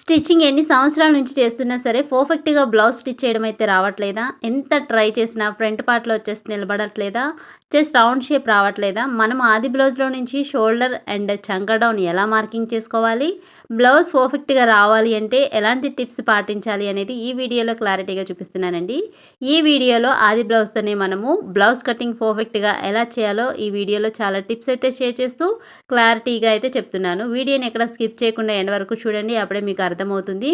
Stitching ఎన్ని సంవత్సరాల నుంచి చేస్తున్నా సరే పర్ఫెక్ట్గా బ్లౌజ్ స్టిచ్ చేయడం అయితే రావట్లేదా? ఎంత ట్రై చేసినా ఫ్రంట్ పార్ట్లో వచ్చేసి నిలబడట్లేదా? చెస్ట్ రౌండ్ షేప్ రావట్లేదా? మనం ఆది బ్లౌజ్లో నుంచి షోల్డర్ అండ్ చంక డౌన్ ఎలా మార్కింగ్ చేసుకోవాలి? బ్లౌజ్ పర్ఫెక్ట్గా రావాలి అంటే ఎలాంటి టిప్స్ పాటించాలి అనేది ఈ వీడియోలో క్లారిటీగా చూపిస్తున్నానండి. ఈ వీడియోలో ఆది బ్లౌజ్తోనే మనము బ్లౌజ్ కటింగ్ పర్ఫెక్ట్గా ఎలా చేయాలో ఈ వీడియోలో చాలా టిప్స్ అయితే షేర్ చేస్తూ క్లారిటీగా అయితే చెప్తున్నాను. వీడియోని ఎక్కడ స్కిప్ చేయకుండా ఎండ్ వరకు చూడండి అప్పుడే మీకు అర్థమవుతుంది.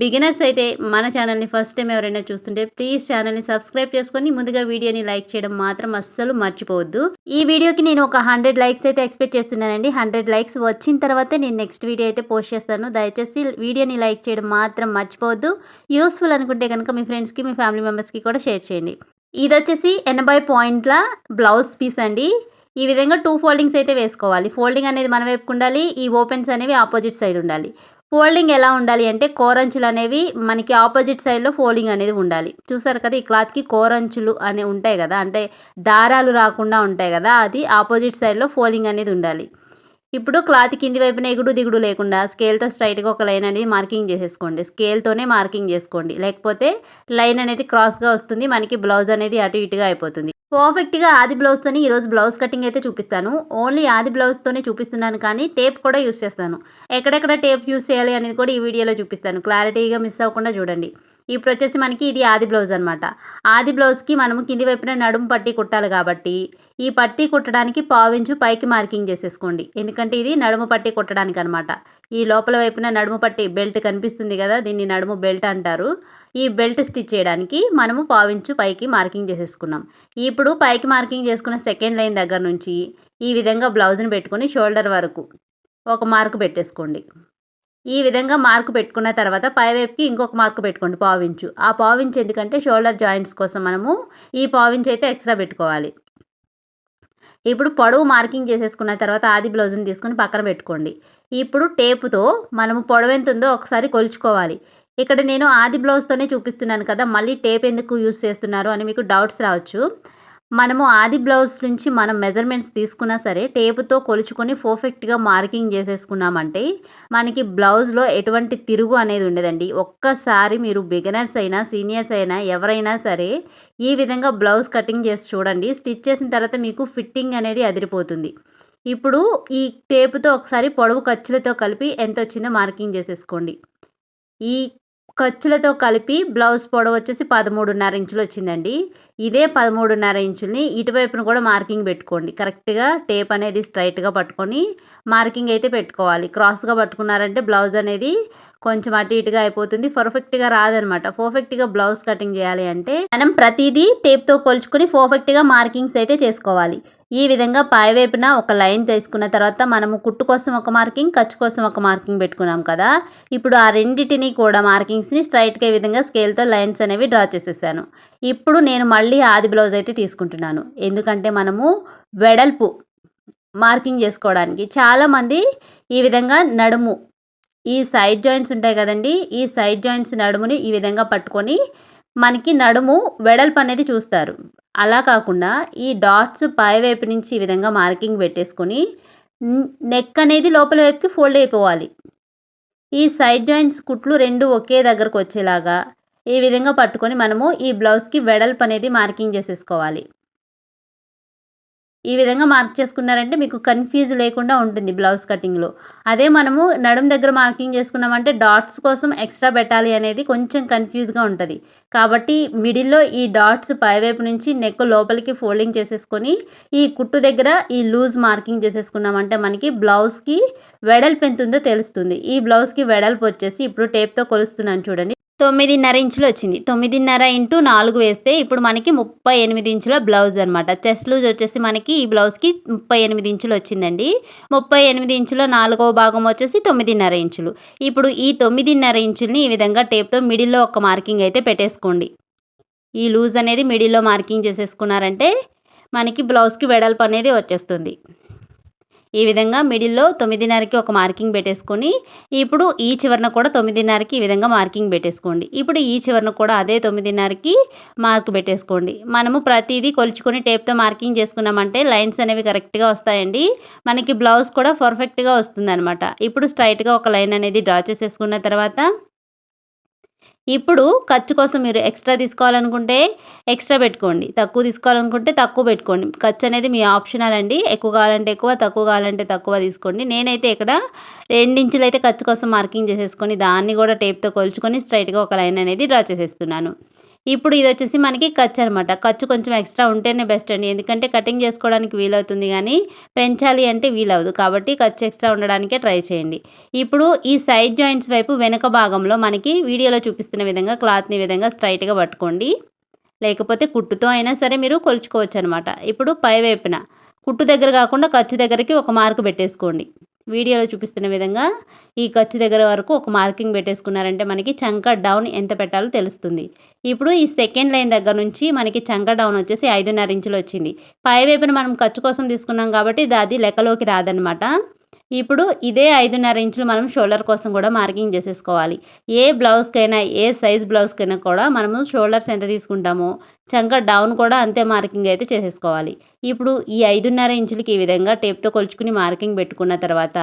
బిగినర్స్ అయితే మన ఛానల్ని ఫస్ట్ టైం ఎవరైనా చూస్తుంటే ప్లీజ్ ఛానల్ని సబ్స్క్రైబ్ చేసుకొని ముందుగా వీడియోని లైక్ చేయడం మాత్రం అస్సలు మర్చిపోవద్దు. ఈ వీడియోకి నేను ఒక హండ్రెడ్ లైక్స్ అయితే ఎక్స్పెక్ట్ చేస్తున్నానండి. హండ్రెడ్ లైక్స్ వచ్చిన తర్వాతే నేను నెక్స్ట్ వీడియో అయితే పోస్ట్ చేస్తాను. దయచేసి వీడియోని లైక్ చేయడం మాత్రం మర్చిపోవద్దు. యూస్ఫుల్ అనుకుంటే కనుక మీ ఫ్రెండ్స్కి మీ ఫ్యామిలీ మెంబర్స్కి కూడా షేర్ చేయండి. ఇది వచ్చేసి ఎనభై పాయింట్ల బ్లౌజ్ పీస్ అండి. ఈ విధంగా టూ ఫోల్డింగ్స్ అయితే వేసుకోవాలి. ఫోల్డింగ్ అనేది మన వైపుకు ఉండాలి. ఈ ఓపెన్స్ అనేవి ఆపోజిట్ సైడ్ ఉండాలి. ఫోల్డింగ్ ఎలా ఉండాలి అంటే కోరంచులు అనేవి మనకి ఆపోజిట్ సైడ్లో ఫోల్డింగ్ అనేది ఉండాలి. చూసారు కదా ఈ క్లాత్కి కోరంచులు అనే ఉంటాయి కదా అంటే దారాలు రాకుండా ఉంటాయి కదా అది ఆపోజిట్ సైడ్లో ఫోల్డింగ్ అనేది ఉండాలి. ఇప్పుడు క్లాత్ కింది వైపున ఎగుడు దిగుడు లేకుండా స్కేల్తో స్ట్రైట్గా ఒక లైన్ అనేది మార్కింగ్ చేసేసుకోండి. స్కేల్తోనే మార్కింగ్ చేసుకోండి. లేకపోతే లైన్ అనేది క్రాస్గా వస్తుంది. మనకి బ్లౌజ్ అనేది అటు ఇటుగా అయిపోతుంది. పర్ఫెక్ట్గా ఆది బ్లౌజ్తోని ఈరోజు బ్లౌజ్ కటింగ్ అయితే చూపిస్తాను. ఓన్లీ ఆది బ్లౌజ్తోనే చూపిస్తున్నాను కానీ టేప్ కూడా యూస్ చేస్తాను. ఎక్కడెక్కడ టేప్ యూస్ చేయాలి అనేది కూడా ఈ వీడియోలో చూపిస్తాను. క్లారిటీగా మిస్ అవ్వకుండా చూడండి. ఇప్పుడు వచ్చేసి మనకి ఇది ఆది బ్లౌజ్ అనమాట ఆది బ్లౌజ్కి మనము కింది వైపున నడుము పట్టి కుట్టాలి కాబట్టి ఈ పట్టి కుట్టడానికి పావించు పైకి మార్కింగ్ చేసేసుకోండి. ఎందుకంటే ఇది నడుము పట్టి కుట్టడానికి అనమాట ఈ లోపల వైపున నడుము పట్టి బెల్ట్ కనిపిస్తుంది కదా దీన్ని నడుము బెల్ట్ అంటారు. ఈ బెల్ట్ స్టిచ్ చేయడానికి మనము పావించు పైకి మార్కింగ్ చేసేసుకున్నాం. ఇప్పుడు పైకి మార్కింగ్ చేసుకున్న సెకండ్ లైన్ దగ్గర నుంచి ఈ విధంగా బ్లౌజ్ని పెట్టుకొని షోల్డర్ వరకు ఒక మార్క్ పెట్టేసుకోండి. ఈ విధంగా మార్కు పెట్టుకున్న తర్వాత పైవైపుకి ఇంకొక మార్కు పెట్టుకోండి పావించు. ఆ పావించు ఎందుకంటే షోల్డర్ జాయింట్స్ కోసం మనము ఈ పావించు అయితే ఎక్స్ట్రా పెట్టుకోవాలి. ఇప్పుడు పొడవు మార్కింగ్ చేసేసుకున్న తర్వాత ఆది బ్లౌజ్ని తీసుకొని పక్కన పెట్టుకోండి. ఇప్పుడు టేపుతో మనము పొడవు ఎంత ఉందో ఒకసారి కొలుచుకోవాలి. ఇక్కడ నేను ఆది బ్లౌజ్తోనే చూపిస్తున్నాను కదా మళ్ళీ టేప్ ఎందుకు యూస్ చేస్తున్నారు అని మీకు డౌట్స్ రావచ్చు. మనము ఆది బ్లౌజ్ నుంచి మనం మెజర్మెంట్స్ తీసుకున్నా సరే టేపుతో కొలుచుకొని పర్ఫెక్ట్గా మార్కింగ్ చేసేసుకున్నామంటే మనకి బ్లౌజ్లో ఎటువంటి తిరుగు అనేది ఉండదండి. ఒక్కసారి మీరు బిగినర్స్ అయినా సీనియర్స్ అయినా ఎవరైనా సరే ఈ విధంగా బ్లౌజ్ కటింగ్ చేసి చూడండి. స్టిచ్ చేసిన తర్వాత మీకు ఫిట్టింగ్ అనేది అదిరిపోతుంది. ఇప్పుడు ఈ టేపుతో ఒకసారి పొడవు ఖర్చులతో కలిపి ఎంత వచ్చిందో మార్కింగ్ చేసేసుకోండి. ఈ ఖర్చులతో కలిపి బ్లౌజ్ పొడవు వచ్చేసి పదమూడున్నర ఇంచులు వచ్చిందండి. ఇదే పదమూడున్నర ఇంచుల్ని ఇటువైపున కూడా మార్కింగ్ పెట్టుకోండి. కరెక్ట్గా టేప్ అనేది స్ట్రైట్గా పట్టుకొని మార్కింగ్ అయితే పెట్టుకోవాలి. క్రాస్గా పట్టుకున్నారంటే బ్లౌజ్ అనేది కొంచెం అటు ఇటుగా అయిపోతుంది. పర్ఫెక్ట్గా రాదనమాట. పర్ఫెక్ట్గా బ్లౌజ్ కటింగ్ చేయాలి అంటే మనం ప్రతిదీ టేప్తో కొలుచుకొని పర్ఫెక్ట్గా మార్కింగ్స్ అయితే చేసుకోవాలి. ఈ విధంగా పైవైపున ఒక లైన్ తీసుకున్న తర్వాత మనము కుట్టు కోసం ఒక మార్కింగ్ ఖర్చు కోసం ఒక మార్కింగ్ పెట్టుకున్నాం కదా. ఇప్పుడు ఆ రెండింటిని కూడా మార్కింగ్స్ని స్ట్రైట్గా ఈ విధంగా స్కేల్తో లైన్స్ అనేవి డ్రా చేసేసాను. ఇప్పుడు నేను మళ్ళీ ఆది బ్లౌజ్ అయితే తీసుకుంటున్నాను. ఎందుకంటే మనము వెడల్పు మార్కింగ్ చేసుకోవడానికి చాలామంది ఈ విధంగా నడుము ఈ సైడ్ జాయింట్స్ ఉంటాయి కదండి ఈ సైడ్ జాయింట్స్ నడుముని ఈ విధంగా పట్టుకొని మనకి నడుము వెడల్పు అనేది చూస్తారు. అలా కాకుండా ఈ డాట్స్ పై వైపు నుంచి ఈ విధంగా మార్కింగ్ పెట్టేసుకొని నెక్ అనేది లోపల వైపుకి ఫోల్డ్ అయిపోవాలి. ఈ సైడ్ జాయింట్స్ కుట్లు రెండు ఒకే దగ్గరకు వచ్చేలాగా ఈ విధంగా పట్టుకొని మనము ఈ బ్లౌజ్కి వెడల్పు అనేది మార్కింగ్ చేసేసుకోవాలి. ఈ విధంగా మార్క్ చేసుకున్నారంటే మీకు కన్ఫ్యూజ్ లేకుండా ఉంటుంది బ్లౌజ్ కటింగ్లో. అదే మనము నడుం దగ్గర మార్కింగ్ చేసుకున్నామంటే డాట్స్ కోసం ఎక్స్ట్రా పెట్టాలి అనేది కొంచెం కన్ఫ్యూజ్గా ఉంటుంది. కాబట్టి మిడిల్లో ఈ డాట్స్ పైవైపు నుంచి నెక్ లోపలికి ఫోల్డింగ్ చేసేసుకొని ఈ కుట్టు దగ్గర ఈ లూజ్ మార్కింగ్ చేసేసుకున్నామంటే మనకి బ్లౌజ్కి వెడల్పు ఎంత ఉందో తెలుస్తుంది. ఈ బ్లౌజ్కి వెడల్పు వచ్చేసి ఇప్పుడు టేప్తో కొలుస్తున్నాను చూడండి. తొమ్మిదిన్నర ఇంచులు వచ్చింది. తొమ్మిదిన్నర ఇంటూ నాలుగు వేస్తే ఇప్పుడు మనకి ముప్పై ఎనిమిది ఇంచుల బ్లౌజ్ అనమాట చెస్ట్ లూజ్ వచ్చేసి మనకి ఈ బ్లౌజ్కి ముప్పై ఎనిమిది ఇంచులు వచ్చిందండి. ముప్పై ఎనిమిది ఇంచుల నాలుగవ భాగం వచ్చేసి తొమ్మిదిన్నర ఇంచులు. ఇప్పుడు ఈ తొమ్మిదిన్నర ఇంచుల్ని ఈ విధంగా టేప్తో మిడిల్లో ఒక మార్కింగ్ అయితే పెట్టేసుకోండి. ఈ లూజ్ అనేది మిడిల్లో మార్కింగ్ చేసేసుకున్నారంటే మనకి బ్లౌజ్కి వెడల్పు అనేది వచ్చేస్తుంది. ఈ విధంగా మిడిల్లో తొమ్మిదిన్నరకి ఒక మార్కింగ్ పెట్టేసుకొని ఇప్పుడు ఈ చివరన కూడా తొమ్మిదిన్నరకి ఈ విధంగా మార్కింగ్ పెట్టేసుకోండి. ఇప్పుడు ఈ చివరన కూడా అదే తొమ్మిదిన్నరకి మార్క్ పెట్టేసుకోండి. మనము ప్రతిదీ కొలుచుకొని టేప్తో మార్కింగ్ చేసుకున్నామంటే లైన్స్ అనేవి కరెక్ట్గా వస్తాయండి. మనకి బ్లౌజ్ కూడా పర్ఫెక్ట్గా వస్తుందన్నమాట. ఇప్పుడు స్ట్రైట్గా ఒక లైన్ అనేది డ్రా చేసేసుకున్న తర్వాత ఇప్పుడు ఖర్చు కోసం మీరు ఎక్స్ట్రా తీసుకోవాలనుకుంటే ఎక్స్ట్రా పెట్టుకోండి. తక్కువ తీసుకోవాలనుకుంటే తక్కువ పెట్టుకోండి. ఖర్చు అనేది మీ ఆప్షనల్ అండి. ఎక్కువ కావాలంటే ఎక్కువ తక్కువ కావాలంటే తక్కువ తీసుకోండి. నేనైతే ఇక్కడ రెండించులు అయితే ఖర్చు కోసం మార్కింగ్ చేసేసుకొని దాన్ని కూడా టేప్తో కొలుచుకొని స్ట్రైట్గా ఒక లైన్ అనేది డ్రా చేసేస్తున్నాను. ఇప్పుడు ఇది వచ్చేసి మనకి ఖర్చు అనమాట ఖర్చు కొంచెం ఎక్స్ట్రా ఉంటేనే బెస్ట్ అండి. ఎందుకంటే కటింగ్ చేసుకోవడానికి వీలవుతుంది కానీ పెంచాలి అంటే వీలవదు కాబట్టి ఖర్చు ఎక్స్ట్రా ఉండడానికే ట్రై చేయండి. ఇప్పుడు ఈ సైడ్ జాయింట్స్ వైపు వెనుక భాగంలో మనకి వీడియోలో చూపిస్తున్న విధంగా క్లాత్ని విధంగా స్ట్రైట్గా పట్టుకోండి. లేకపోతే కుట్టుతో అయినా సరే మీరు కొలుచుకోవచ్చు అనమాట ఇప్పుడు పై వైపున కుట్టు దగ్గర కాకుండా ఖర్చు దగ్గరికి ఒక మార్క్ పెట్టేసుకోండి. వీడియోలో చూపిస్తున్న విధంగా ఈ ఖర్చు దగ్గర వరకు ఒక మార్కింగ్ పెట్టేసుకున్నారంటే మనకి చంక డౌన్ ఎంత పెట్టాలో తెలుస్తుంది. ఇప్పుడు ఈ సెకండ్ లైన్ దగ్గర నుంచి మనకి చంక డౌన్ వచ్చేసి ఐదున్నర ఇంచులు వచ్చింది. పై వైపున మనం ఖర్చు కోసం తీసుకున్నాం కాబట్టి అది లెక్కలోకి రాదనమాట ఇప్పుడు ఇదే ఐదున్నర ఇంచులు మనం షోల్డర్ కోసం కూడా మార్కింగ్ చేసేసుకోవాలి. ఏ బ్లౌజ్కైనా ఏ సైజ్ బ్లౌజ్కైనా కూడా మనము షోల్డర్స్ ఎంత తీసుకుంటామో చంక డౌన్ కూడా అంతే మార్కింగ్ అయితే చేసేసుకోవాలి. ఇప్పుడు ఈ ఐదున్నర ఇంచులకి ఈ విధంగా టేప్తో కొలుచుకుని మార్కింగ్ పెట్టుకున్న తర్వాత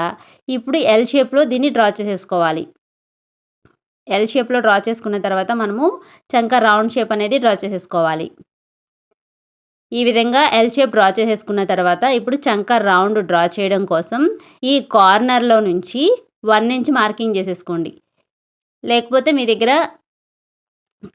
ఇప్పుడు ఎల్ షేప్లో దీన్ని డ్రా చేసేసుకోవాలి. ఎల్ షేప్లో డ్రా చేసుకున్న తర్వాత మనము చంక రౌండ్ షేప్ అనేది డ్రా చేసేసుకోవాలి. ఈ విధంగా ఎల్ షేప్ డ్రా చేసేసుకున్న తర్వాత ఇప్పుడు చంక రౌండ్ డ్రా చేయడం కోసం ఈ కార్నర్లో నుంచి వన్ ఇంచ్ మార్కింగ్ చేసేసుకోండి. లేకపోతే మీ దగ్గర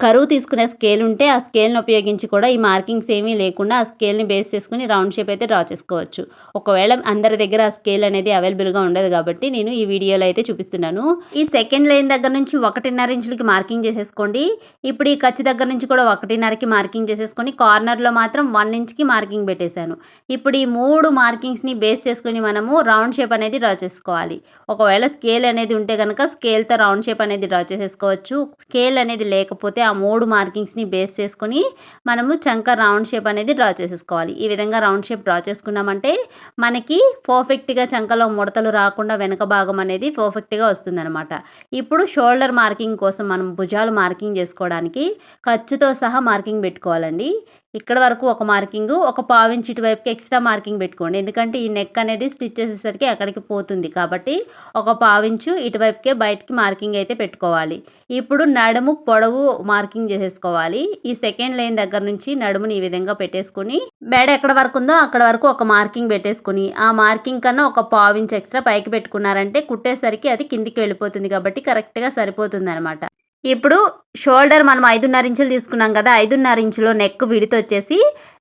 కరువు తీసుకునే స్కేల్ ఉంటే ఆ స్కేల్ని ఉపయోగించి కూడా ఈ మార్కింగ్స్ ఏమీ లేకుండా ఆ స్కేల్ని బేస్ చేసుకుని రౌండ్ షేప్ అయితే డ్రా చేసుకోవచ్చు. ఒకవేళ అందరి దగ్గర ఆ స్కేల్ అనేది అవైలబుల్గా ఉండదు కాబట్టి నేను ఈ వీడియోలో అయితే చూపిస్తున్నాను. ఈ సెకండ్ లైన్ దగ్గర నుంచి ఒకటిన్నర ఇంచులకి మార్కింగ్ చేసేసుకోండి. ఇప్పుడు ఈ ఖర్చు దగ్గర నుంచి కూడా ఒకటిన్నరకి మార్కింగ్ చేసేసుకొని కార్నర్లో మాత్రం వన్ ఇంచ్కి మార్కింగ్ పెట్టేశాను. ఇప్పుడు ఈ మూడు మార్కింగ్స్ని బేస్ చేసుకుని మనము రౌండ్ షేప్ అనేది డ్రా చేసుకోవాలి. ఒకవేళ స్కేల్ అనేది ఉంటే కనుక స్కేల్తో రౌండ్ షేప్ అనేది డ్రా చేసేసుకోవచ్చు. స్కేల్ అనేది లేకపోతే ఆ మూడు మార్కింగ్స్ని బేస్ చేసుకొని మనము చంక రౌండ్ షేప్ అనేది డ్రా చేసేసుకోవాలి. ఈ విధంగా రౌండ్ షేప్ డ్రా చేసుకున్నామంటే మనకి పర్ఫెక్ట్గా చంకలో ముడతలు రాకుండా వెనక భాగం అనేది పర్ఫెక్ట్గా వస్తుందన్నమాట. ఇప్పుడు షోల్డర్ మార్కింగ్ కోసం మనం భుజాలు మార్కింగ్ చేసుకోవడానికి ఖర్చుతో సహా మార్కింగ్ పెట్టుకోవాలండి. ఇక్కడ వరకు ఒక మార్కింగ్ ఒక పావించి ఇటువైపుకి ఎక్స్ట్రా మార్కింగ్ పెట్టుకోండి. ఎందుకంటే ఈ నెక్ అనేది స్టిచ్ చేసేసరికి అక్కడికి పోతుంది కాబట్టి ఒక పావించు ఇటువైపుకే బయటికి మార్కింగ్ అయితే పెట్టుకోవాలి. ఇప్పుడు నడుము పొడవు మార్కింగ్ చేసేసుకోవాలి. ఈ సెకండ్ లైన్ దగ్గర నుంచి నడుముని ఈ విధంగా పెట్టేసుకుని బెడ్ ఎక్కడ వరకు ఉందో అక్కడ వరకు ఒక మార్కింగ్ పెట్టేసుకుని ఆ మార్కింగ్ కన్నా ఒక పావించ్ ఎక్స్ట్రా పైకి పెట్టుకున్నారంటే కుట్టేసరికి అది కిందికి వెళ్ళిపోతుంది కాబట్టి కరెక్ట్గా సరిపోతుంది అనమాట ఇప్పుడు షోల్డర్ మనం ఐదున్నర ఇంచులు తీసుకున్నాం కదా ఐదున్నర ఇంచులో నెక్ విడత వచ్చేసి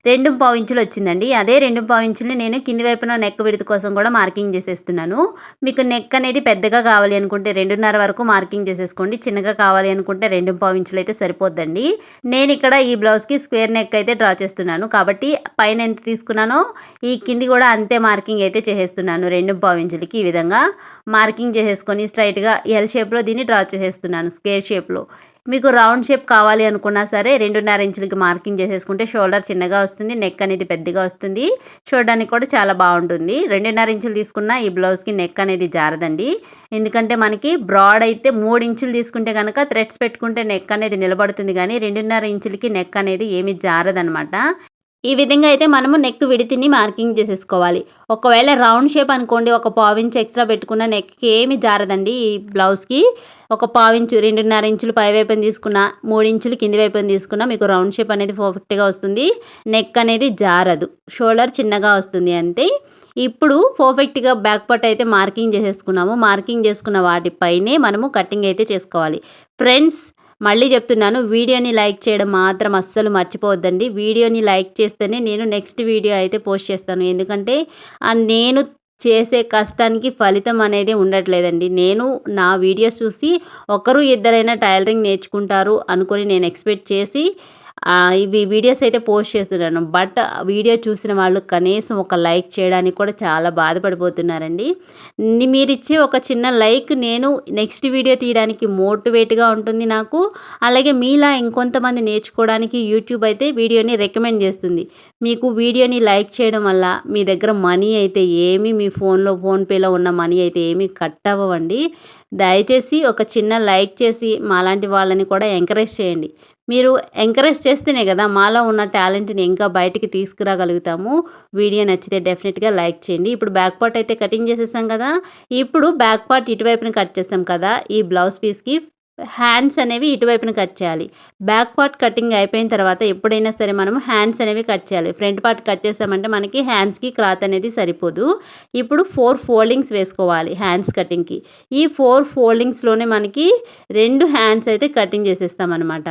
రెండు పావు ఇంచులు వచ్చిందండి. అదే రెండు పావు ఇంచులు నేను కింది వైపున నెక్ విడత కోసం కూడా మార్కింగ్ చేసేస్తున్నాను. మీకు నెక్ అనేది పెద్దగా కావాలి అనుకుంటే రెండున్నర వరకు మార్కింగ్ చేసేసుకోండి. చిన్నగా కావాలి అనుకుంటే రెండు పావు ఇంచులు అయితే సరిపోద్దండి. నేను ఇక్కడ ఈ బ్లౌజ్కి స్క్వేర్ నెక్ అయితే డ్రా చేస్తున్నాను. కాబట్టి పైన ఎంత తీసుకున్నానో ఈ కింది కూడా అంతే మార్కింగ్ అయితే చేసేస్తున్నాను. రెండు పావు ఇంచులకి ఈ విధంగా మార్కింగ్ చేసేసుకొని స్ట్రైట్గా ఎల్ షేప్లో దీన్ని డ్రా చేసేస్తున్నాను స్క్వేర్ షేప్లో మీకు రౌండ్ షేప్ కావాలి అనుకున్నా సరే రెండున్నర ఇంచులకి మార్కింగ్ చేసేసుకుంటే షోల్డర్ చిన్నగా వస్తుంది నెక్ అనేది పెద్దగా వస్తుంది. చూడడానికి కూడా చాలా బాగుంటుంది. రెండున్నర ఇంచులు తీసుకున్న ఈ బ్లౌజ్కి నెక్ అనేది జారదండి. ఎందుకంటే మనకి బ్రాడ్ అయితే మూడు ఇంచులు తీసుకుంటే కనుక థ్రెడ్స్ పెట్టుకుంటే నెక్ అనేది నిలబడుతుంది కానీ రెండున్నర ఇంచులకి నెక్ అనేది ఏమి జారదనమాట. ఈ విధంగా అయితే మనము నెక్ విడితిని మార్కింగ్ చేసేసుకోవాలి. ఒకవేళ రౌండ్ షేప్ అనుకోండి ఒక పావించ్ ఎక్స్ట్రా పెట్టుకున్న నెక్కి ఏమి జారదండి ఈ బ్లౌజ్కి ఒక పావించు రెండున్నర ఇంచులు పై వైపున తీసుకున్న మూడు ఇంచులు కింది వైపున తీసుకున్న మీకు రౌండ్ షేప్ అనేది పర్ఫెక్ట్గా వస్తుంది. నెక్ అనేది జారదు. షోల్డర్ చిన్నగా వస్తుంది అంతే. ఇప్పుడు పర్ఫెక్ట్గా బ్యాక్ పట్ అయితే మార్కింగ్ చేసేసుకున్నాము. మార్కింగ్ చేసుకున్న వాటిపైనే మనము కటింగ్ అయితే చేసుకోవాలి. ఫ్రెండ్స్ మళ్ళీ చెప్తున్నాను వీడియోని లైక్ చేయడం మాత్రం అస్సలు మర్చిపోవద్దండి. వీడియోని లైక్ చేస్తేనే నేను నెక్స్ట్ వీడియో అయితే పోస్ట్ చేస్తాను. ఎందుకంటే నేను చేసే కష్టానికి ఫలితం అనేది ఉండట్లేదండి. నేను నా వీడియోస్ చూసి ఒకరు ఇద్దరైనా టైలరింగ్ నేర్చుకుంటారు అనుకొని నేను ఎక్స్పెక్ట్ చేసి ఇవి వీడియోస్ అయితే పోస్ట్ చేస్తున్నాను. బట్ వీడియో చూసిన వాళ్ళు కనీసం ఒక లైక్ చేయడానికి కూడా చాలా బాధపడిపోతున్నారండి. మీరు ఇచ్చే ఒక చిన్న లైక్ నేను నెక్స్ట్ వీడియో తీయడానికి మోటివేట్గా ఉంటుంది నాకు. అలాగే మీలా ఇంకొంతమంది నేర్చుకోవడానికి యూట్యూబ్ అయితే వీడియోని రికమెండ్ చేస్తుంది. మీకు వీడియోని లైక్ చేయడం వల్ల మీ దగ్గర మనీ అయితే ఏమీ మీ ఫోన్లో ఫోన్పేలో ఉన్న మనీ అయితే ఏమీ కట్ అవ్వండి దయచేసి ఒక చిన్న లైక్ చేసి మాలాంటి వాళ్ళని కూడా ఎంకరేజ్ చేయండి. మీరు ఎంకరేజ్ చేస్తేనే కదా మాలో ఉన్న టాలెంట్ని ఇంకా బయటికి తీసుకురాగలుగుతాము. వీడియో నచ్చితే డెఫినెట్గా లైక్ చేయండి. ఇప్పుడు బ్యాక్ పార్ట్ అయితే కటింగ్ చేసేసాం కదా. ఇప్పుడు బ్యాక్ పార్ట్ ఇటువైపున కట్ చేసాం కదా. ఈ బ్లౌజ్ పీస్కి హ్యాండ్స్ అనేవి ఇటువైపున కట్ చేయాలి. బ్యాక్ పార్ట్ కటింగ్ అయిపోయిన తర్వాత ఎప్పుడైనా సరే మనం హ్యాండ్స్ అనేవి కట్ చేయాలి. ఫ్రంట్ పార్ట్ కట్ చేసామంటే మనకి హ్యాండ్స్కి క్లాత్ అనేది సరిపోదు. ఇప్పుడు ఫోర్ ఫోల్డింగ్స్ వేసుకోవాలి హ్యాండ్స్ కటింగ్కి ఈ ఫోర్ ఫోల్డింగ్స్లోనే మనకి రెండు హ్యాండ్స్ అయితే కటింగ్ చేసేస్తామన్నమాట.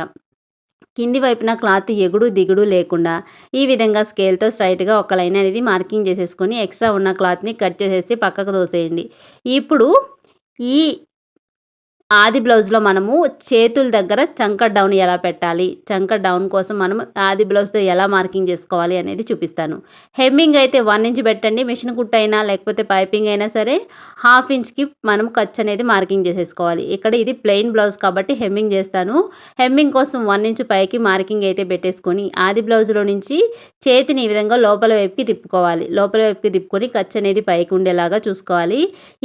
కింది వైపున క్లాత్ ఎగుడు దిగుడు లేకుండా ఈ విధంగా స్కేల్తో స్ట్రైట్గా ఒక లైన్ అనేది మార్కింగ్ చేసేసుకొని ఎక్స్ట్రా ఉన్న క్లాత్ని కట్ చేసేసి పక్కకు దోసేయండి ఇప్పుడు ఈ ఆది బ్లౌజ్లో మనము చేతుల దగ్గర చంక డౌన్ ఎలా పెట్టాలి? చంక డౌన్ కోసం మనం ఆది బ్లౌజ్తో ఎలా మార్కింగ్ చేసుకోవాలి అనేది చూపిస్తాను. హెమ్మింగ్ అయితే వన్ ఇంచ్ పెట్టండి. మిషన్ కుట్ అయినా లేకపోతే పైపింగ్ అయినా సరే హాఫ్ ఇంచ్కి మనం ఖర్చు అనేది మార్కింగ్ చేసేసుకోవాలి. ఇక్కడ ఇది ప్లెయిన్ బ్లౌజ్ కాబట్టి హెమ్మింగ్ చేస్తాను. హెమ్మింగ్ కోసం వన్ ఇంచ్ పైకి మార్కింగ్ అయితే పెట్టేసుకొని ఆది బ్లౌజ్లో నుంచి చేతిని ఈ విధంగా లోపల వైపుకి తిప్పుకోవాలి. లోపల వైపుకి తిప్పుకొని ఖర్చు అనేది పైకి ఉండేలాగా చూసుకోవాలి.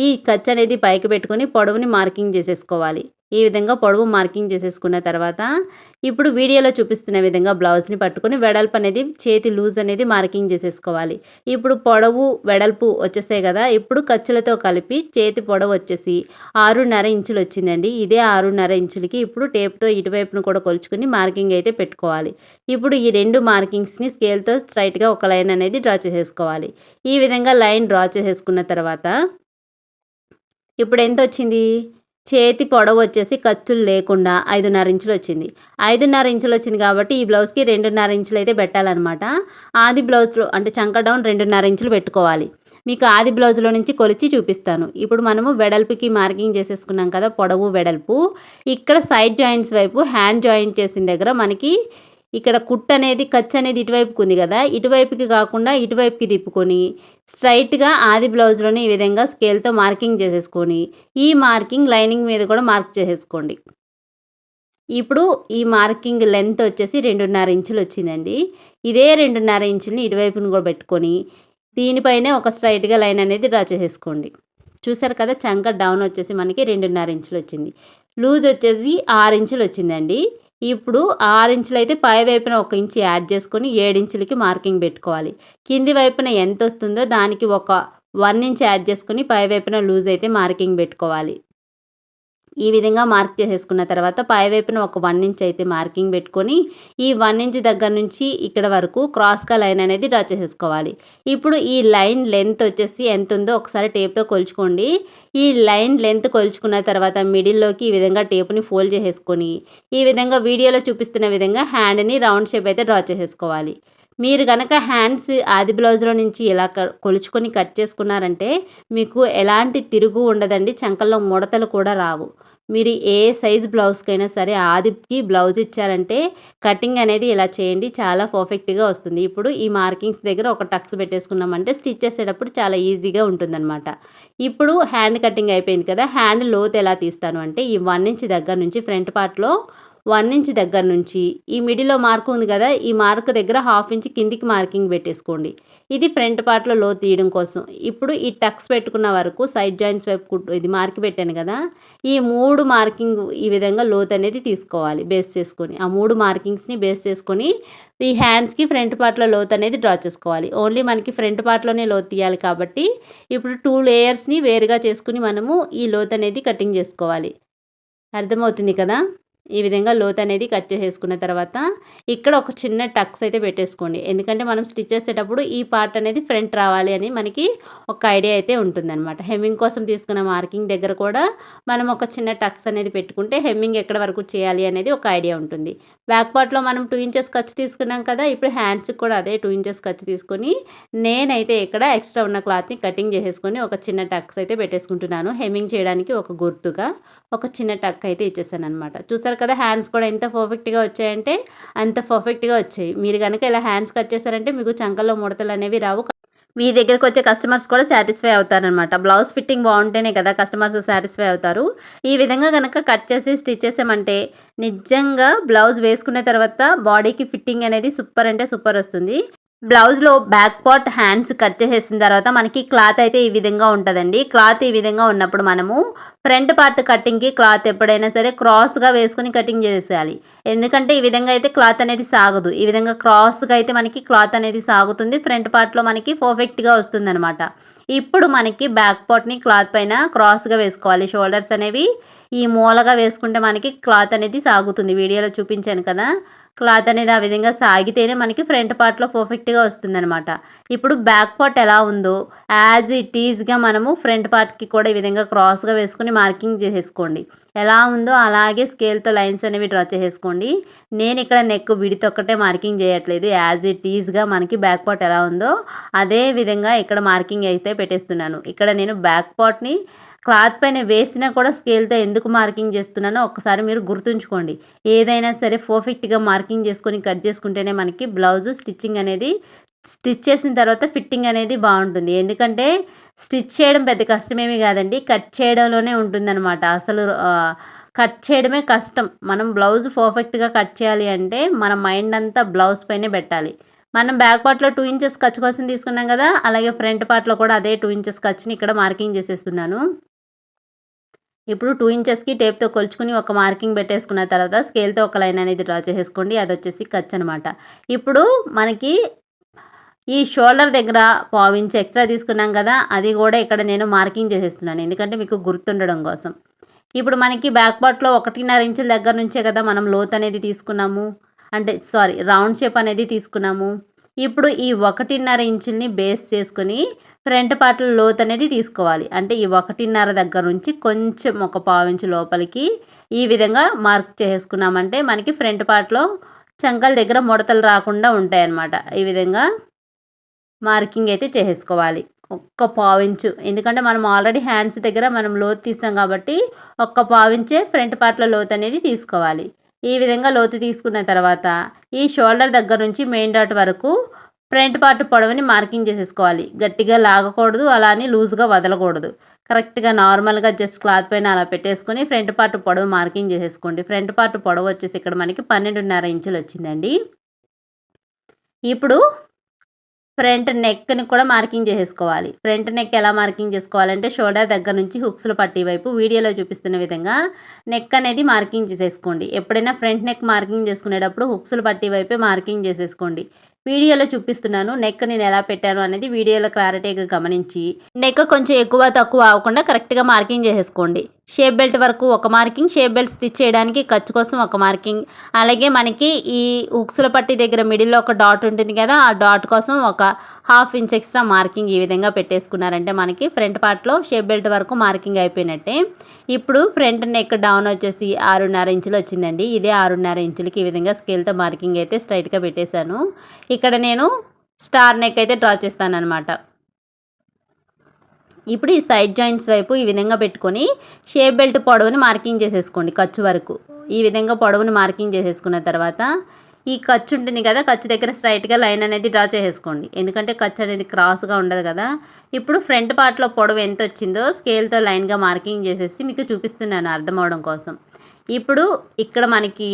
ఈ ఖర్చు అనేది పైకి పెట్టుకొని పొడవుని మార్కింగ్ చేసేసుకోవాలి. చేసుకోవాలి ఈ విధంగా పొడవు మార్కింగ్ చేసేసుకున్న తర్వాత ఇప్పుడు వీడియోలో చూపిస్తున్న విధంగా బ్లౌజ్ని పట్టుకొని వెడల్పు అనేది చేతి లూజ్ అనేది మార్కింగ్ చేసేసుకోవాలి. ఇప్పుడు పొడవు వెడల్పు వచ్చేసాయి కదా ఇప్పుడు ఖర్చులతో కలిపి చేతి పొడవు వచ్చేసి ఆరున్నర ఇంచులు వచ్చిందండి. ఇదే ఆరున్నర ఇంచులకి ఇప్పుడు టేప్తో ఇటువైపును కూడా కొలుచుకుని మార్కింగ్ అయితే పెట్టుకోవాలి. ఇప్పుడు ఈ రెండు మార్కింగ్స్ని స్కేల్తో స్ట్రైట్గా ఒక లైన్ అనేది డ్రా చేసేసుకోవాలి. ఈ విధంగా లైన్ డ్రా చేసేసుకున్న తర్వాత ఇప్పుడు ఎంత వచ్చింది? చేతి పొడవు వచ్చేసి ఖర్చులు లేకుండా ఐదున్నర ఇంచులు వచ్చింది. ఐదున్నర ఇంచులు వచ్చింది కాబట్టి ఈ బ్లౌజ్కి రెండున్నర ఇంచులు అయితే పెట్టాలన్నమాట. ఆది బ్లౌజ్లో అంటే చంక డౌన్ రెండున్నర ఇంచులు పెట్టుకోవాలి. మీకు ఆది బ్లౌజ్లో నుంచి కొలిచి చూపిస్తాను. ఇప్పుడు మనము వెడల్పుకి మార్కింగ్ చేసేసుకున్నాం కదా పొడవు వెడల్పు. ఇక్కడ సైడ్ జాయింట్స్ వైపు హ్యాండ్ జాయింట్ చేసిన దగ్గర మనకి ఇక్కడ కుట్ అనేది ఖర్చు అనేది ఇటువైపుకి ఉంది కదా. ఇటువైపుకి కాకుండా ఇటువైపుకి తిప్పుకొని స్ట్రైట్గా ఆది బ్లౌజ్లోనే ఈ విధంగా స్కేల్తో మార్కింగ్ చేసేసుకొని ఈ మార్కింగ్ లైనింగ్ మీద కూడా మార్క్ చేసేసుకోండి. ఇప్పుడు ఈ మార్కింగ్ లెంత్ వచ్చేసి రెండున్నర ఇంచులు వచ్చిందండి. ఇదే రెండున్నర ఇంచుల్ని ఇటువైపుని కూడా పెట్టుకొని దీనిపైనే ఒక స్ట్రైట్గా లైన్ అనేది డ్రా చేసేసుకోండి. చూసారు కదా చంక డౌన్ వచ్చేసి మనకి రెండున్నర ఇంచులు వచ్చింది. లూజ్ వచ్చేసి ఆరు ఇంచులు వచ్చిందండి. ఇప్పుడు ఆరు ఇంచులు అయితే పై వైపున ఒక ఇంచు యాడ్ చేసుకొని ఇంచులకి మార్కింగ్ పెట్టుకోవాలి. కింది వైపున ఎంత వస్తుందో దానికి ఒక వన్ ఇంచ్ యాడ్ చేసుకొని పై వైపున లూజ్ అయితే మార్కింగ్ పెట్టుకోవాలి. ఈ విధంగా మార్క్ చేసేసుకున్న తర్వాత పై వైపున ఒక వన్ ఇంచ్ అయితే మార్కింగ్ పెట్టుకొని ఈ వన్ ఇంచ్ దగ్గర నుంచి ఇక్కడ వరకు క్రాస్గా లైన్ అనేది డ్రా చేసేసుకోవాలి. ఇప్పుడు ఈ లైన్ లెంత్ వచ్చేసి ఎంత ఉందో ఒకసారి టేప్తో కొలుచుకోండి. ఈ లైన్ లెంత్ కొలుచుకున్న తర్వాత మిడిల్లోకి ఈ విధంగా టేప్ని ఫోల్డ్ చేసేసుకొని ఈ విధంగా వీడియోలో చూపిస్తున్న విధంగా హ్యాండ్ని రౌండ్ షేప్ అయితే డ్రా చేసేసుకోవాలి. మీరు కనుక హ్యాండ్స్ ఆది బ్లౌజ్లో నుంచి ఇలా కొలుచుకొని కట్ చేసుకున్నారంటే మీకు ఎలాంటి తిరుగు ఉండదండి. చంకల్లో ముడతలు కూడా రావు. మీరు ఏ సైజ్ బ్లౌజ్కైనా సరే ఆదికి బ్లౌజ్ ఇచ్చారంటే కటింగ్ అనేది ఇలా చేయండి చాలా పర్ఫెక్ట్గా వస్తుంది. ఇప్పుడు ఈ మార్కింగ్స్ దగ్గర ఒక టక్స్ పెట్టేసుకున్నామంటే స్టిచ్ చేసేటప్పుడు చాలా ఈజీగా ఉంటుందన్నమాట. ఇప్పుడు హ్యాండ్ కటింగ్ అయిపోయింది కదా హ్యాండ్ లోత్ ఎలా తీస్తాను అంటే ఈ వన్ ఇంచ్ దగ్గర నుంచి ఫ్రంట్ పార్ట్లో వన్ ఇంచ్ దగ్గర నుంచి ఈ మిడిలో మార్క్ ఉంది కదా ఈ మార్క్ దగ్గర హాఫ్ ఇంచ్ కిందికి మార్కింగ్ పెట్టేసుకోండి. ఇది ఫ్రంట్ పార్ట్లో లో తీయడం కోసం. ఇప్పుడు ఈ టక్స్ పెట్టుకున్న వరకు సైడ్ జాయింట్స్ వైపు ఇది మార్క్ పెట్టాను కదా ఈ మూడు మార్కింగ్ ఈ విధంగా లోత్ అనేది తీసుకోవాలి బేస్ చేసుకొని. ఆ మూడు మార్కింగ్స్ని బేస్ చేసుకొని ఈ హ్యాండ్స్కి ఫ్రంట్ పార్ట్లో లోత్ అనేది డ్రా చేసుకోవాలి. ఓన్లీ మనకి ఫ్రంట్ పార్ట్లోనే లోత్ తీయాలి కాబట్టి ఇప్పుడు టూ లేయర్స్ని వేరుగా చేసుకుని మనము ఈ లోత్ అనేది కటింగ్ చేసుకోవాలి. అర్థమవుతుంది కదా? ఈ విధంగా లోత్ అనేది కట్ చేసేసుకున్న తర్వాత ఇక్కడ ఒక చిన్న టక్స్ అయితే పెట్టేసుకోండి. ఎందుకంటే మనం స్టిచ్ చేసేటప్పుడు ఈ పార్ట్ అనేది ఫ్రంట్ రావాలి అని మనకి ఒక ఐడియా అయితే ఉంటుందన్నమాట. హెమ్మింగ్ కోసం తీసుకున్న మార్కింగ్ దగ్గర కూడా మనం ఒక చిన్న టక్స్ అనేది పెట్టుకుంటే హెమ్మింగ్ ఎక్కడ వరకు చేయాలి అనేది ఒక ఐడియా ఉంటుంది. బ్యాక్ పార్ట్లో మనం టూ ఇంచెస్ ఖర్చు తీసుకున్నాం కదా ఇప్పుడు హ్యాండ్స్కి కూడా అదే టూ ఇంచెస్ ఖర్చు తీసుకొని నేనైతే ఇక్కడ ఎక్స్ట్రా ఉన్న క్లాత్ని కటింగ్ చేసేసుకొని ఒక చిన్న టక్స్ అయితే పెట్టేసుకుంటున్నాను. హెమ్మింగ్ చేయడానికి ఒక గుర్తుగా ఒక చిన్న టక్ అయితే ఇచ్చేసాను అనమాట చూసారు కదా హ్యాండ్స్ కూడా ఎంత పర్ఫెక్ట్గా వచ్చాయంటే అంత పర్ఫెక్ట్గా వచ్చాయి. మీరు కనుక ఇలా హ్యాండ్స్ కట్ చేశారంటే మీకు చంకల్లో ముడతలు అనేవి రావు. మీ దగ్గరకు వచ్చే కస్టమర్స్ కూడా సాటిస్ఫై అవుతారనమాట బ్లౌజ్ ఫిట్టింగ్ బాగుంటేనే కదా కస్టమర్స్ సాటిస్ఫై అవుతారు. ఈ విధంగా కనుక కట్ చేసి స్టిచ్ చేసామంటే నిజంగా బ్లౌజ్ వేసుకున్న తర్వాత బాడీకి ఫిట్టింగ్ అనేది సూపర్ అంటే సూపర్ వస్తుంది. బ్లౌజ్లో బ్యాక్ పార్ట్ హ్యాండ్స్ కట్ చేసేసిన తర్వాత మనకి క్లాత్ అయితే ఈ విధంగా ఉంటుందండి. క్లాత్ ఈ విధంగా ఉన్నప్పుడు మనము ఫ్రంట్ పార్ట్ కటింగ్కి క్లాత్ ఎప్పుడైనా సరే క్రాస్గా వేసుకుని కటింగ్ చేసేయాలి. ఎందుకంటే ఈ విధంగా అయితే క్లాత్ అనేది సాగదు. ఈ విధంగా క్రాస్గా అయితే మనకి క్లాత్ అనేది సాగుతుంది. ఫ్రంట్ పార్ట్లో మనకి పర్ఫెక్ట్గా వస్తుంది ఇప్పుడు మనకి బ్యాక్ పార్ట్ని క్లాత్ పైన క్రాస్గా వేసుకోవాలి. షోల్డర్స్ అనేవి ఈ మూలగా వేసుకుంటే మనకి క్లాత్ అనేది సాగుతుంది. వీడియోలో చూపించాను కదా. క్లాత్ అనేది ఆ విధంగా సాగితేనే మనకి ఫ్రంట్ పార్ట్లో పర్ఫెక్ట్గా వస్తుందనమాట ఇప్పుడు బ్యాక్ పార్ట్ ఎలా ఉందో యాజ్ ఇట్ ఈజ్గా మనము ఫ్రంట్ పార్ట్కి కూడా ఈ విధంగా క్రాస్గా వేసుకుని మార్కింగ్ చేసేసుకోండి. ఎలా ఉందో అలాగే స్కేల్తో లైన్స్ అనేవి డ్రా చేసేసుకోండి. నేను ఇక్కడ నెక్ విడితొక్కటే మార్కింగ్ చేయట్లేదు. యాజ్ ఇట్ ఈజ్గా మనకి బ్యాక్ పార్ట్ ఎలా ఉందో అదే విధంగా ఇక్కడ మార్కింగ్ అయితే పెట్టేస్తున్నాను. ఇక్కడ నేను బ్యాక్ పార్ట్ని క్లాత్ పైన వేసినా కూడా స్కేల్తో ఎందుకు మార్కింగ్ చేస్తున్నానో ఒకసారి మీరు గుర్తుంచుకోండి. ఏదైనా సరే పర్ఫెక్ట్గా మార్కింగ్ చేసుకొని కట్ చేసుకుంటేనే మనకి బ్లౌజ్ స్టిచ్చింగ్ అనేది స్టిచ్ చేసిన తర్వాత ఫిట్టింగ్ అనేది బాగుంటుంది. ఎందుకంటే స్టిచ్ చేయడం పెద్ద కష్టమేమీ కాదండి. కట్ చేయడంలోనే ఉంటుందన్నమాట. అసలు కట్ చేయడమే కష్టం. మనం బ్లౌజ్ పర్ఫెక్ట్గా కట్ చేయాలి అంటే మన మైండ్ అంతా బ్లౌజ్ పైనే పెట్టాలి. మనం బ్యాక్ పార్ట్లో టూ ఇంచెస్ ఖర్చు కోసం తీసుకున్నాం కదా అలాగే ఫ్రంట్ పార్ట్లో కూడా అదే టూ ఇంచెస్ ఖర్చుని ఇక్కడ మార్కింగ్ చేసేస్తున్నాను. ఇప్పుడు టూ ఇంచెస్కి టేప్తో కొలుచుకుని ఒక మార్కింగ్ పెట్టేసుకున్న తర్వాత స్కేల్తో ఒక లైన్ అనేది డ్రా చేసేసుకోండి. అది వచ్చేసి ఖర్చు అనమాట ఇప్పుడు మనకి ఈ షోల్డర్ దగ్గర పావు ఎక్స్ట్రా తీసుకున్నాం కదా అది కూడా ఇక్కడ నేను మార్కింగ్ చేసేస్తున్నాను. ఎందుకంటే మీకు గుర్తుండడం కోసం. ఇప్పుడు మనకి బ్యాక్ పార్ట్లో ఒకటిన్నర ఇంచుల దగ్గర నుంచే కదా మనం లోత్ అనేది తీసుకున్నాము. అంటే సారీ రౌండ్ షేప్ అనేది తీసుకున్నాము. ఇప్పుడు ఈ ఒకటిన్నర ఇంచుల్ని బేస్ చేసుకొని ఫ్రంట్ పార్ట్లో లోతు అనేది తీసుకోవాలి. అంటే ఈ ఒకటిన్నర దగ్గర నుంచి కొంచెం ఒక పావించు లోపలికి ఈ విధంగా మార్క్ చేసుకున్నామంటే మనకి ఫ్రంట్ పార్ట్లో చంకల దగ్గర ముడతలు రాకుండా ఉంటాయన్నమాట. ఈ విధంగా మార్కింగ్ అయితే చేసేసుకోవాలి ఒక్క పావించు ఎందుకంటే మనం ఆల్రెడీ హ్యాండ్స్ దగ్గర మనం లోతు తీస్తాం కాబట్టి ఒక్క పావించే ఫ్రంట్ పార్ట్లో లోతు అనేది తీసుకోవాలి. ఈ విధంగా లోతు తీసుకున్న తర్వాత ఈ షోల్డర్ దగ్గర నుంచి మెయిన్ డాట్ వరకు ఫ్రంట్ పార్ట్ పొడవుని మార్కింగ్ చేసేసుకోవాలి. గట్టిగా లాగకూడదు అలా అని లూజ్గా వదలకూడదు. కరెక్ట్గా నార్మల్గా జస్ట్ క్లాత్ పైన అలా పెట్టేసుకొని ఫ్రంట్ పార్ట్ పొడవు మార్కింగ్ చేసేసుకోండి. ఫ్రంట్ పార్ట్ పొడవు వచ్చేసి ఇక్కడ మనకి పన్నెండున్నర ఇంచులు వచ్చిందండి. ఇప్పుడు ఫ్రంట్ నెక్ని కూడా మార్కింగ్ చేసేసుకోవాలి. ఫ్రంట్ నెక్ ఎలా మార్కింగ్ చేసుకోవాలంటే షోల్డర్ దగ్గర నుంచి హుక్స్లు పట్టి వైపు వీడియోలో చూపిస్తున్న విధంగా నెక్ అనేది మార్కింగ్ చేసేసుకోండి. ఎప్పుడైనా ఫ్రంట్ నెక్ మార్కింగ్ చేసుకునేటప్పుడు హుక్స్లు పట్టి వైపే మార్కింగ్ చేసేసుకోండి. వీడియోలో చూపిస్తున్నాను. నెక్ నేను ఎలా పెట్టాను అనేది వీడియోలో క్లారిటీగా గమనించి. నెక్ కొంచెం ఎక్కువ తక్కువ అవ్వకుండా కరెక్ట్గా మార్కింగ్ చేసేసుకోండి. షేప్ బెల్ట్ వరకు ఒక మార్కింగ్ షేప్ బెల్ట్ స్టిచ్ చేయడానికి ఖర్చు కోసం ఒక మార్కింగ్. అలాగే మనకి ఈ ఉక్సుల పట్టి దగ్గర మిడిల్లో ఒక డాట్ ఉంటుంది కదా ఆ డాట్ కోసం ఒక హాఫ్ ఇంచ్ ఎక్స్ట్రా మార్కింగ్ ఈ విధంగా పెట్టేసుకున్నారంటే మనకి ఫ్రంట్ పార్ట్లో షేప్ బెల్ట్ వరకు మార్కింగ్ అయిపోయినట్టే. ఇప్పుడు ఫ్రంట్ నెక్ డౌన్ వచ్చేసి ఆరున్నర ఇంచులు వచ్చిందండి. ఇదే ఆరున్నర ఇంచులకి ఈ విధంగా స్కేల్తో మార్కింగ్ అయితే స్ట్రైట్గా పెట్టేశాను. ఇక్కడ నేను స్టార్ నెక్ అయితే డ్రా చేస్తాను అనమాట ఇప్పుడు ఈ సైడ్ జాయింట్స్ వైపు ఈ విధంగా పెట్టుకొని షేప్ బెల్ట్ పొడవుని మార్కింగ్ చేసేసుకోండి ఖర్చు వరకు. ఈ విధంగా పొడవుని మార్కింగ్ చేసేసుకున్న తర్వాత ఈ ఖర్చు ఉంటుంది కదా ఖర్చు దగ్గర స్ట్రైట్గా లైన్ అనేది డ్రా చేసేసుకోండి. ఎందుకంటే ఖర్చు అనేది క్రాస్గా ఉండదు కదా. ఇప్పుడు ఫ్రంట్ పార్ట్లో పొడవు ఎంత వచ్చిందో స్కేల్తో లైన్గా మార్కింగ్ చేసేసి మీకు చూపిస్తున్నాను అర్థం అవడం కోసం. ఇప్పుడు ఇక్కడ మనకి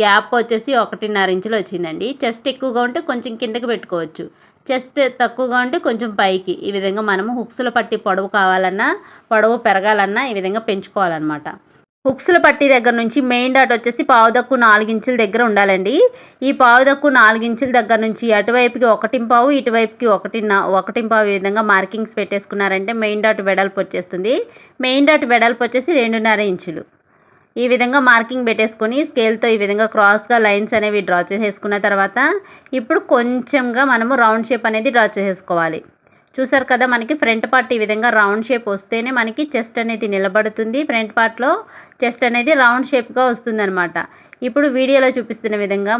గ్యాప్ వచ్చేసి ఒకటిన్నర ఇంచులు వచ్చిందండి. చెస్ట్ ఎక్కువగా ఉంటే కొంచెం కిందకి పెట్టుకోవచ్చు. చెస్ట్ తక్కువగా ఉంటే కొంచెం పైకి. ఈ విధంగా మనము హుక్స్ల పట్టి పొడవు కావాలన్నా పొడవు పెరగాలన్నా ఈ విధంగా పెంచుకోవాలన్నమాట. హుక్స్ల పట్టి దగ్గర నుంచి మెయిన్ డాట్ వచ్చేసి పావుదక్కు నాలుగించుల దగ్గర ఉండాలండి. ఈ పావుదక్కు నాలుగించుల దగ్గర నుంచి అటువైపుకి ఒకటింపావు ఇటువైపుకి ఒకటిన్న ఒకటింపావు ఈ విధంగా మార్కింగ్స్ పెట్టేసుకున్నారంటే మెయిన్ డాట్ వెడల్పు వచ్చేస్తుంది. మెయిన్ డాట్ వెడల్పు వచ్చేసి రెండున్నర ఇంచులు. ఈ విధంగా మార్కింగ్ పెట్టేసుకొని స్కేల్తో ఈ విధంగా క్రాస్గా లైన్స్ అనేవి డ్రా చేసేసుకున్న తర్వాత ఇప్పుడు కొంచెంగా మనము రౌండ్ షేప్ అనేది డ్రా చేసేసుకోవాలి. చూసారు కదా మనకి ఫ్రంట్ పార్ట్ ఈ విధంగా రౌండ్ షేప్ వస్తేనే మనకి చెస్ట్ అనేది నిలబడుతుంది. ఫ్రంట్ పార్ట్లో చెస్ట్ అనేది రౌండ్ షేప్గా వస్తుందన్నమాట. ఇప్పుడు వీడియోలో చూపిస్తున్న విధంగా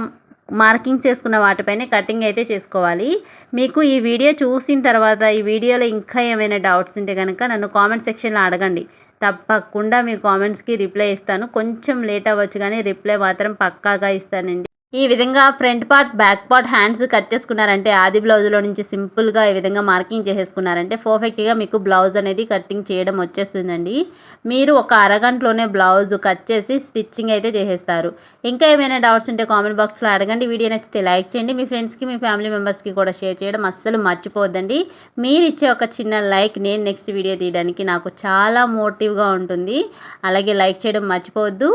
మార్కింగ్స్ చేసుకున్న వాటిపైన కటింగ్ అయితే చేసుకోవాలి. మీకు ఈ వీడియో చూసిన తర్వాత ఈ వీడియోలో ఇంకా ఏమైనా డౌట్స్ ఉంటే కనుక నన్ను కామెంట్ సెక్షన్లో అడగండి. తప్పకుండా మీ కామెంట్స్కి రిప్లై ఇస్తాను. కొంచెం లేట్ అవ్వచ్చు కానీ రిప్లై మాత్రం పక్కాగా ఇస్తానండి. ఈ విధంగా front part back part hands cut చేసుకున్నారంటే ఆది బ్లౌజ్లో నుంచి సింపుల్గా ఈ విధంగా మార్కింగ్ చేసేసుకున్నారంటే పర్ఫెక్ట్గా మీకు బ్లౌజ్ అనేది కటింగ్ చేయడం వచ్చేస్తుందండి. మీరు ఒక అరగంటలోనే బ్లౌజ్ కట్ చేసి స్టిచ్చింగ్ అయితే చేసేస్తారు. ఇంకా ఏమైనా డౌట్స్ ఉంటే కామెంట్ బాక్స్లో అడగండి. వీడియో నచ్చితే లైక్ చేయండి. మీ ఫ్రెండ్స్కి మీ ఫ్యామిలీ మెంబర్స్కి కూడా షేర్ చేయడం అస్సలు మర్చిపోద్దండి మీరు ఇచ్చే ఒక చిన్న లైక్ నేను నెక్స్ట్ వీడియో తీయడానికి నాకు చాలా మోటివ్గా ఉంటుంది. అలాగే లైక్ చేయడం మర్చిపోవద్దు.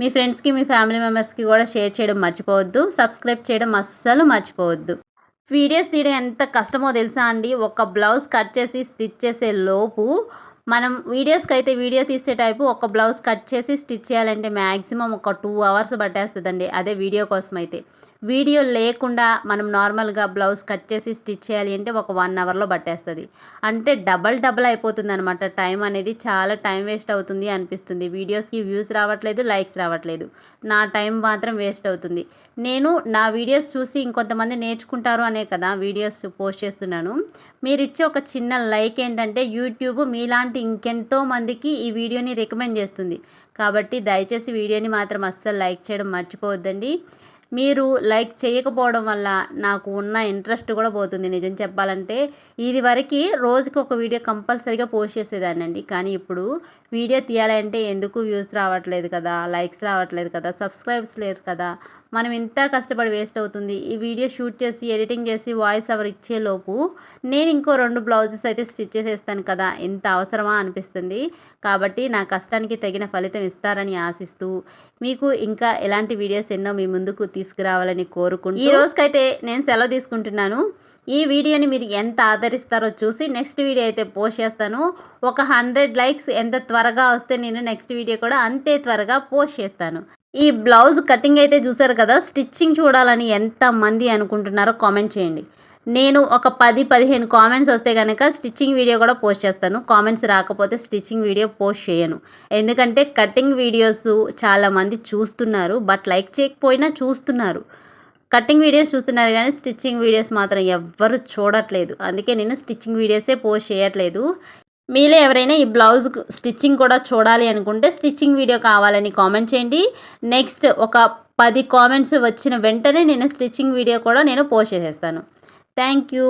మీ ఫ్రెండ్స్కి మీ ఫ్యామిలీ మెంబర్స్కి కూడా షేర్ చేయడం మర్చిపోవద్దు. సబ్స్క్రైబ్ చేయడం అస్సలు మర్చిపోవద్దు. వీడియోస్ తీయడం ఎంత కష్టమో తెలుసా అండి? ఒక బ్లౌజ్ కట్ చేసి స్టిచ్ చేసే లోపు మనం వీడియోస్కి అయితే వీడియో తీసే టైపు ఒక బ్లౌజ్ కట్ చేసి స్టిచ్ చేయాలంటే మ్యాక్సిమం ఒక టూ అవర్స్ పట్టేస్తుందండి. అదే వీడియో కోసం అయితే వీడియో లేకుండా మనం నార్మల్గా బ్లౌజ్ కట్ చేసి స్టిచ్ చేయాలి అంటే ఒక వన్ అవర్లో పట్టేస్తుంది. అంటే డబల్ డబల్ అయిపోతుంది అనమాట టైం అనేది చాలా టైం వేస్ట్ అవుతుంది అనిపిస్తుంది. వీడియోస్కి వ్యూస్ రావట్లేదు లైక్స్ రావట్లేదు. నా టైం మాత్రం వేస్ట్ అవుతుంది. నేను నా వీడియోస్ చూసి ఇంకొంతమంది నేర్చుకుంటారు అనే కదా వీడియోస్ పోస్ట్ చేస్తున్నాను. మీరు ఇచ్చే ఒక చిన్న లైక్ ఏంటంటే యూట్యూబ్ మీలాంటి ఇంకెంతో మందికి ఈ వీడియోని రికమెండ్ చేస్తుంది. కాబట్టి దయచేసి వీడియోని మాత్రం అస్సలు లైక్ చేయడం మర్చిపోవద్దండి. మీరు లైక్ చేయకపోవడం వల్ల నాకు ఉన్న ఇంట్రెస్ట్ కూడా పోతుంది. నిజం చెప్పాలంటే ఇది వరకు రోజుకి ఒక వీడియో కంపల్సరీగా పోస్ట్ చేసేదాన్ని అండి కానీ ఇప్పుడు వీడియో తీయాలంటే ఎందుకు వ్యూస్ రావట్లేదు కదా లైక్స్ రావట్లేదు కదా సబ్స్క్రైబ్స్ లేరు కదా? మనం ఇంత కష్టపడి వేస్ట్ అవుతుంది. ఈ వీడియో షూట్ చేసి ఎడిటింగ్ చేసి వాయిస్ అవర్ ఇచ్చేలోపు నేను ఇంకో రెండు బ్లౌజెస్ అయితే స్టిచ్ చేసేస్తాను కదా ఎంత అవసరమా అనిపిస్తుంది. కాబట్టి నా కష్టానికి తగిన ఫలితం ఇస్తారని ఆశిస్తూ మీకు ఇంకా ఎలాంటి వీడియోస్ ఎన్నో మీ ముందుకు తీసుకురావాలని కోరుకుంటూ ఈ రోజుకైతే నేను సెలవు తీసుకుంటున్నాను. ఈ వీడియోని మీరు ఎంత ఆదరిస్తారో చూసి నెక్స్ట్ వీడియో అయితే పోస్ట్ చేస్తాను. ఒక హండ్రెడ్ లైక్స్ ఎంత త్వరగా వస్తే నేను నెక్స్ట్ వీడియో కూడా అంతే త్వరగా పోస్ట్ చేస్తాను. ఈ బ్లౌజ్ కటింగ్ అయితే చూసారు కదా స్టిచ్చింగ్ చూడాలని ఎంతమంది అనుకుంటున్నారో కామెంట్ చేయండి. నేను ఒక పది పదిహేను కామెంట్స్ వస్తే కనుక స్టిచ్చింగ్ వీడియో కూడా పోస్ట్ చేస్తాను. కామెంట్స్ రాకపోతే స్టిచ్చింగ్ వీడియో పోస్ట్ చేయను. ఎందుకంటే కటింగ్ వీడియోస్ చాలామంది చూస్తున్నారు బట్ లైక్ చేయకపోయినా చూస్తున్నారు. కటింగ్ వీడియోస్ చూస్తున్నారు కానీ స్టిచ్చింగ్ వీడియోస్ మాత్రం ఎవ్వరు చూడట్లేదు. అందుకే నేను స్టిచ్చింగ్ వీడియోసే పోస్ట్ చేయట్లేదు. మీలో ఎవరైనా ఈ బ్లౌజ్ స్టిచ్చింగ్ కూడా చూడాలి అనుకుంటే స్టిచ్చింగ్ వీడియో కావాలని కామెంట్ చేయండి. నెక్స్ట్ ఒక పది కామెంట్స్ వచ్చిన వెంటనే నేను స్టిచ్చింగ్ వీడియో కూడా నేను పోస్ట్ చేసేస్తాను. Thank you.